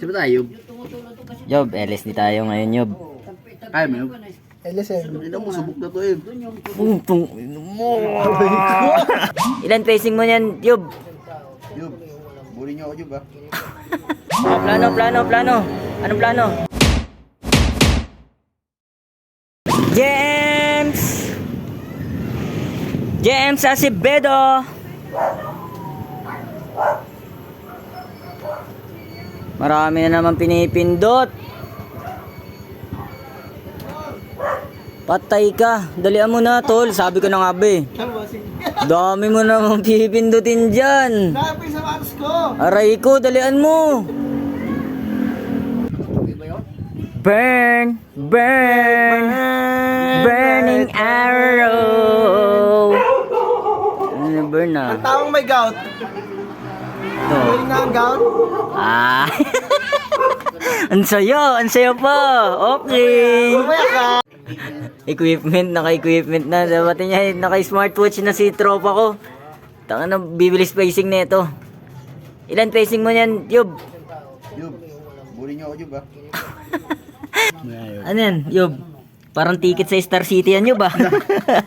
Sino tayo? Yob, LSD tayo ngayon, Yob. Ay, may LSM. Hindi mo, subok na to eh. Pung, mo. Ilan facing mo niyan, Yob? Yub, buli niyo ako, Yub ah. Oh, plano, plano, plano. Anong plano? James! James Acevedo! Marami na naman pinipindot. Patay ka. Dalian mo na, tol. Sabi ko na nga, be. Dami mo naman pipindutin dyan. Nakapay sa manos ko! Aray ko, dalian mo. Burn, burn, burning arrow. Ano burn na? Taong may gout. Ito. Galing na ang. Ah. ang sayo, ang sayo pa. Okay. Equipment, naka-equipment na. Dapat niya, naka-smartwatch na si tropa ko. Taka na, bibili spacing na ito. Ilan spacing mo niyan, Yob? Yub, buli niyo ako, Yub ah. Ano yan, Yob? Parang ticket sa Star City yan, Yob ah.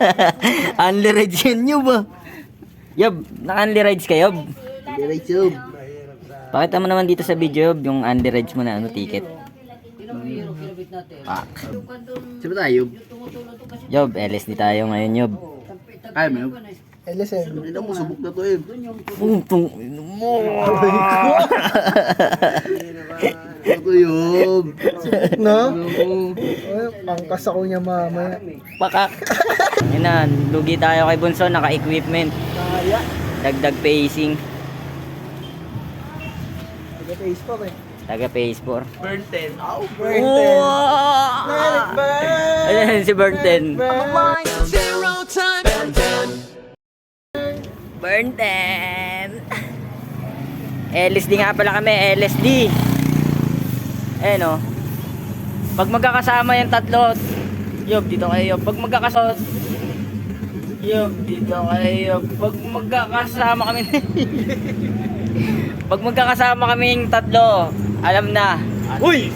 Unli rides yan, Yob ah. Yob, naka-unli rides ka, Yob. Direct Yub. Pakita mo naman dito sa video, yung rides mo na ano, ticket. Pak. Sino tayo? Yob, LSD tayo ngayon, Yob. Ay, may LSM. Hindi mo, subok na to eh. Pung, pung, mo. Ito Yub. No? Ay, pangkas ako niya mamaya. Pakak. Yun na, lugi tayo kay Bunso, naka-equipment. Dagdag pacing. Pa ba eh. Taga pace 4. Burn 10. Ow. Burn 10. Let it burn! Ayan si Burn 10. Burn! Burn 10. LSD nga pala kami, LSD. Eh no. Pag magkakasama yung tatlo, Yob, dito kayo. Pag magkakasama, Yob, dito kayo. Pag magkakasama kami, pag magkakasama kaming tatlo, alam na. Uy!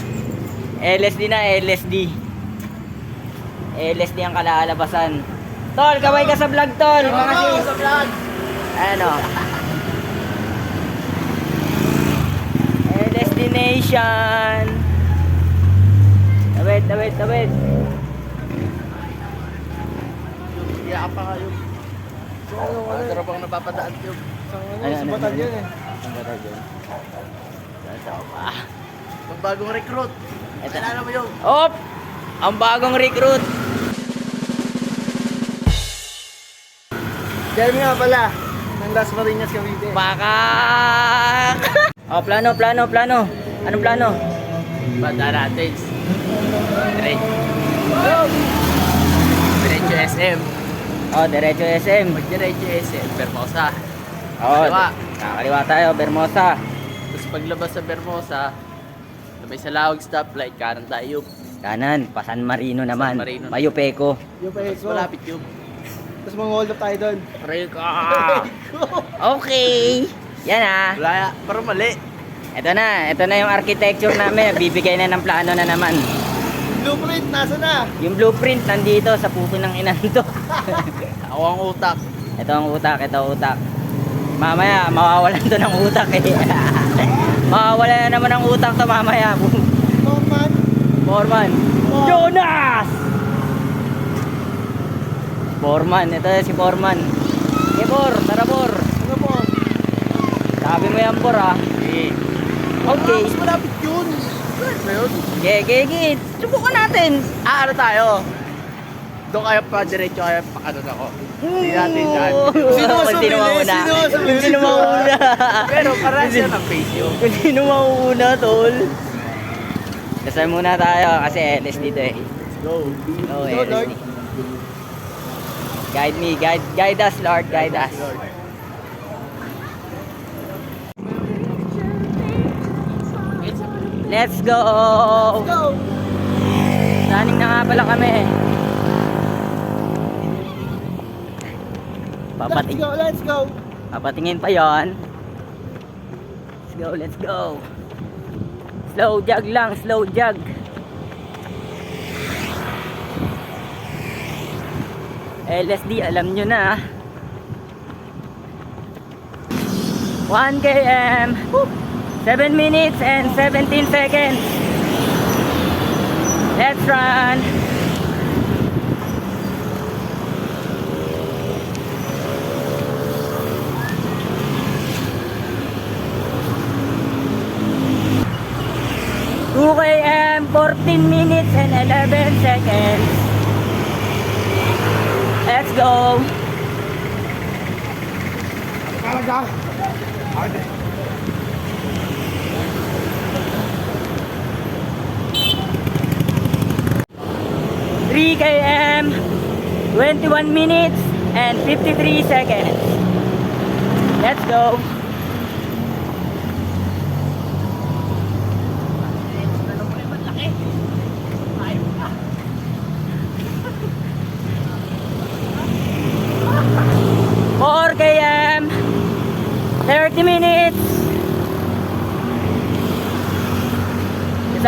LSD na, LSD. LSD ang kalalabasan. Tol, kaway ka sa vlog, tol. Mga sis. Sa vlog. Ano? Eh, destination. Tawid, tawid, tawid. Kaya pa kayo. Ano bang napapadaan Yub? Ano, Ano, sa ano, batal ano? yan eh. Ang ganda dyan. Sa pa? Ang bagong recruit. Ito. Kailangan mo Yub. Op! Ang bagong recruit. Jeremy nga pala. Ng Las Marinas Cavite. Pakak! oh, plano, plano, plano. Anong plano? Banda natin. Diretso. Diretso SM. Oh, diretso SM. Pag diretso SM, Bermosa. Oh, Kaliwa. Kakaliwa tayo, Bermosa. Tapos paglabas sa Bermosa, may salawag stoplight, kanan tayo. Kanan, pa San Marino naman. Marino. Mayupeco. Yung pa Tapos malapit yung Tapos mga hold up tayo doon. Rico! okay! Yan ah. Wala ya, parang mali. Ito na, ito na yung architecture namin. Bibigay na ng plano na naman. Blueprint, nasa na? Yung blueprint nandito sa puso ng inan to. Ako ang utak. ito ang utak, ito ang utak. Mamaya, mawawalan to ng utak eh. mawawalan na naman ng utak to mamaya. Norman. Foreman. Jonas! Foreman, ito si Foreman. Okay, Bor, tara Bor. Ano po? Sabi mo yan, Bor ah. Eh, Okay. mas malapit yun. Okay, okay, okay. Subukan natin. Ah, ano tayo? Doon kaya pa diretso kaya pa kanan ako. Hindi natin dyan. Sino mas Kung sino mabilis? mauna. Sino mauna. Pero para siya ng face yun. Sino mauna, tol. Dasal muna tayo kasi LS dito eh. Go. Oh, Go, LS Lord. Guide me, guide, guide us, Lord, guide us. Let's go! Go! Running na nga pala kami. Let's Papating, go, let's go! papatingin pa yon. Let's go, let's go. Slow jog lang, slow jog. LSD, alam nyo na. 1 km. 7 minutes and 17 seconds. Let's run. Two km, 14 minutes and 11 seconds. Let's go. Three km, 21 minutes and 53 seconds. Let's go.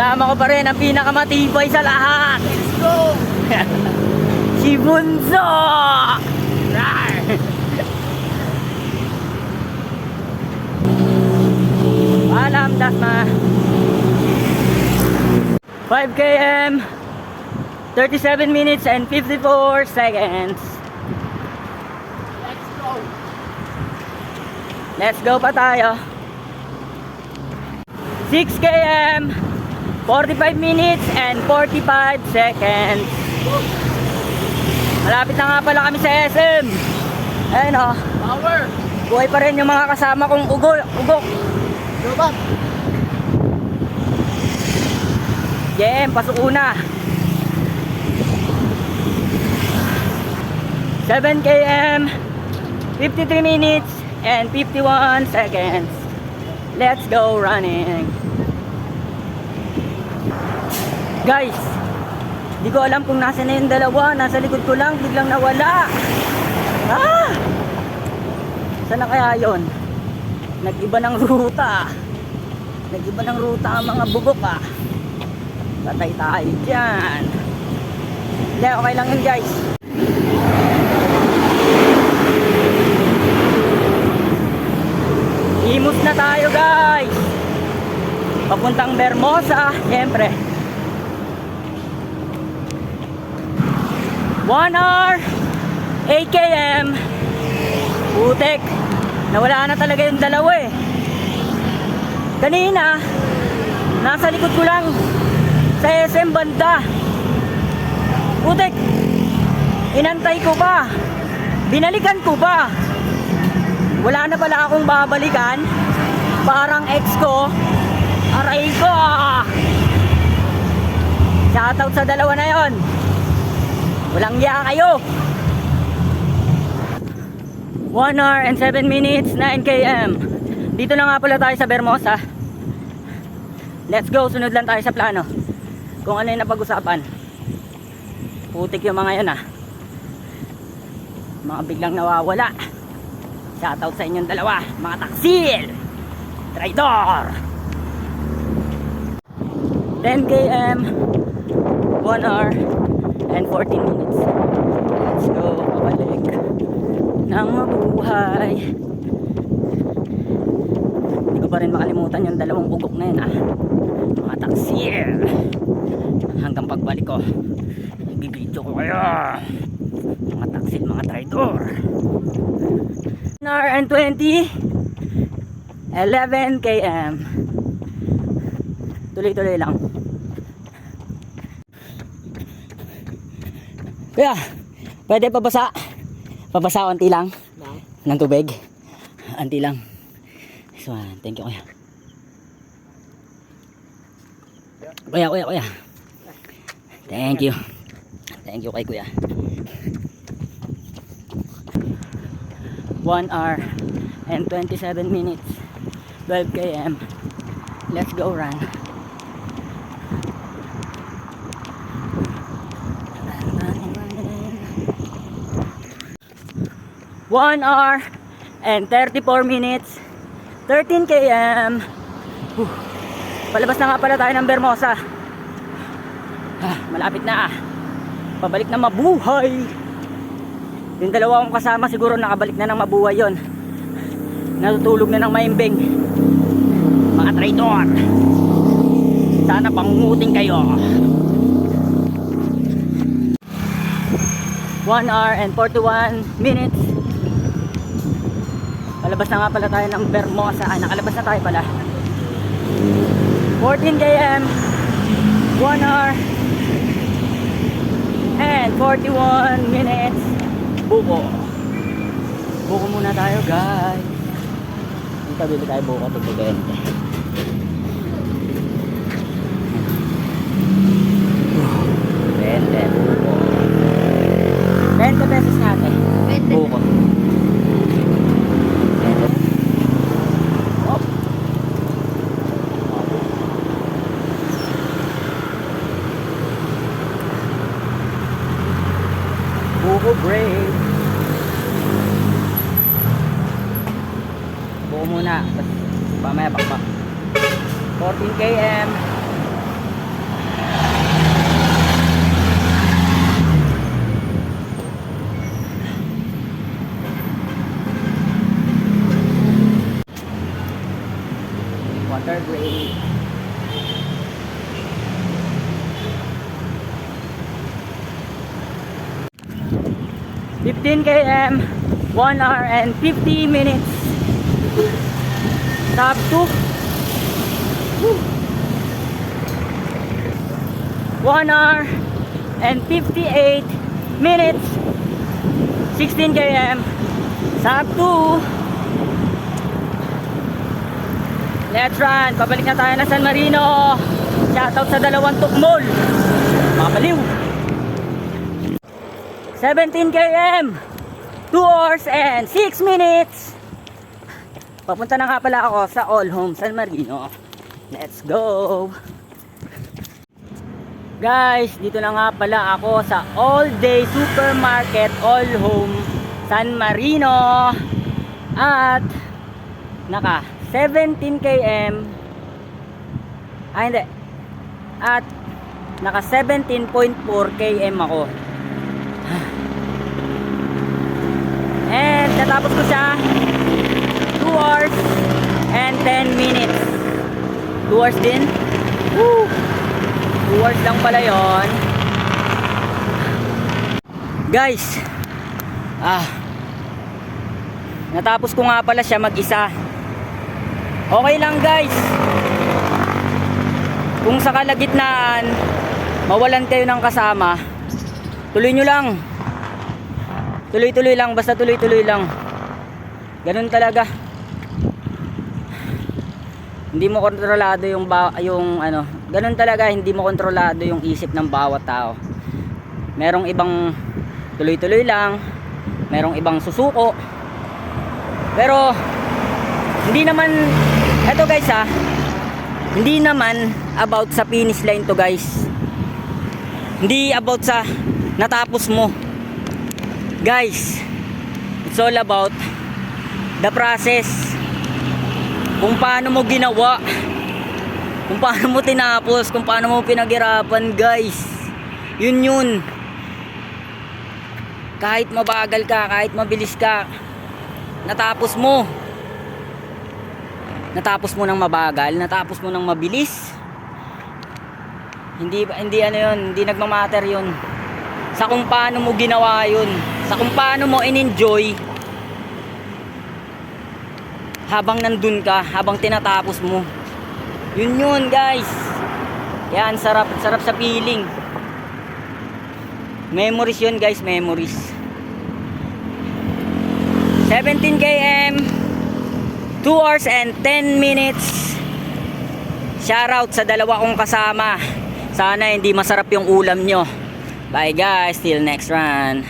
Kasama ko pa rin ang pinakamatibay sa lahat. Let's go! si Bunso! Rar! Alam, Dasma. 5 km, 37 minutes and 54 seconds. Let's go. Let's go pa tayo. 6 km, 45 minutes and 45 seconds. Malapit na nga pala kami sa SM. Ayun o, Power. buhay pa rin yung mga kasama kong ugo, ugok. Lubak. Jem, pasok una. 7 km, 53 minutes and 51 seconds. Let's go running. Guys, di ko alam kung nasa na yung dalawa. Nasa likod ko lang, biglang nawala. Ah! Sana kaya yon? Nag-iba ng ruta. Nag-iba ng ruta ang mga bubok ah. Patay tayo dyan. Hindi, okay lang yun guys. Imus na tayo guys. Papuntang Bermosa, siyempre. 1 hour, 8 km. Putek. Nawala na talaga yung dalawa eh. Kanina, nasa likod ko lang sa SM banda. Putek, inantay ko pa. Binalikan ko pa. Wala na pala akong babalikan. Parang ex ko. Aray ko. Shoutout sa dalawa na yon. Walang iya kayo. 1 hour and 7 minutes, 9 km. Dito na nga pala tayo sa Bermosa. Let's go, sunod lang tayo sa plano. Kung ano yung napag-usapan. Putik yung mga yan ah. Mga biglang nawawala. Shoutout sa inyong dalawa, mga taksil! Traidor! 10 km, 1 hour, and 14 minutes. Let's go, pabalik ng mabuhay. Hindi ko pa rin makalimutan yung dalawang bugok na yun ah. Mga taksil! Hanggang pagbalik ko, ibibidyo ko kayo. Mga taksil, mga traidor. 1 hour and 20 11 km tuloy-tuloy lang kuya pwede pabasa? Pabasa onti lang. Ng tubig. Onti lang. So thank you kuya. Kuya kuya kuya. Thank you. Thank you kay kuya. 1 hour and 27 minutes. 12 km let's go run One hour and 34 minutes 13 km Whew. Palabas na nga pala tayo ng Bermosa. Ah, malapit na ah. Pabalik na mabuhay. Yung dalawa kong kasama siguro nakabalik na ng mabuhay yon. Natutulog na ng maimbing. Mga traitor. Sana pangungutin kayo. 1 hour and 41 minutes. Palabas na nga pala tayo ng Bermosa. Ah, nakalabas na tayo pala. 14 km. 1 hour and 41 minutes. Buko. Buko muna tayo, guys. Dito bili tayo buko, tigil 20 buko. 20 pesos natin. 20. Buko. brave. Buo muna. Tapos mamaya bakbak. 14 km. Water grade. 15 km 1 hour and 50 minutes. Top 2 1 hour and 58 minutes. 16 km top 2 let's run. Pabalik na tayo na San Marino. Shoutout sa dalawang tukmol. Mabaliw 17 km! 2 hours and 6 minutes! Papunta na nga pala ako sa All Home San Marino. Let's go! Guys, dito na nga pala ako sa All Day Supermarket All Home San Marino. At naka 17 km ah hindi at naka 17.4 km ako and natapos ko siya. 2 hours and 10 minutes. 2 hours din. Woo! 2 hours lang pala yon guys. Ah. Natapos ko nga pala siya mag isa Okay lang guys. Kung sa kalagitnaan, mawalan kayo ng kasama, tuloy nyo lang. Tuloy-tuloy lang, basta tuloy-tuloy lang. Ganun talaga. Hindi mo kontrolado yung ba yung ano, ganun talaga hindi mo kontrolado yung isip ng bawat tao. Merong ibang tuloy-tuloy lang, merong ibang susuko. Pero hindi naman eto guys ha hindi naman about sa finish line to guys hindi about sa natapos mo. Guys it's all about the process. Kung paano mo ginawa. Kung paano mo tinapos. Kung paano mo pinaghirapan guys. Yun yun. Kahit mabagal ka kahit mabilis ka natapos mo. Natapos mo ng mabagal, natapos mo ng mabilis. Hindi hindi ano 'yon, hindi nagmamatter 'yon. Sa kung paano mo ginawa 'yon, sa kung paano mo in-enjoy habang nandun ka, habang tinatapos mo. Yun yun, guys. Yan, sarap, sarap sa feeling. Memories yun, guys, memories. 17 km 2 hours and 10 minutes Shoutout sa dalawa kong kasama Sana hindi masarap yung ulam nyo Bye guys, till next run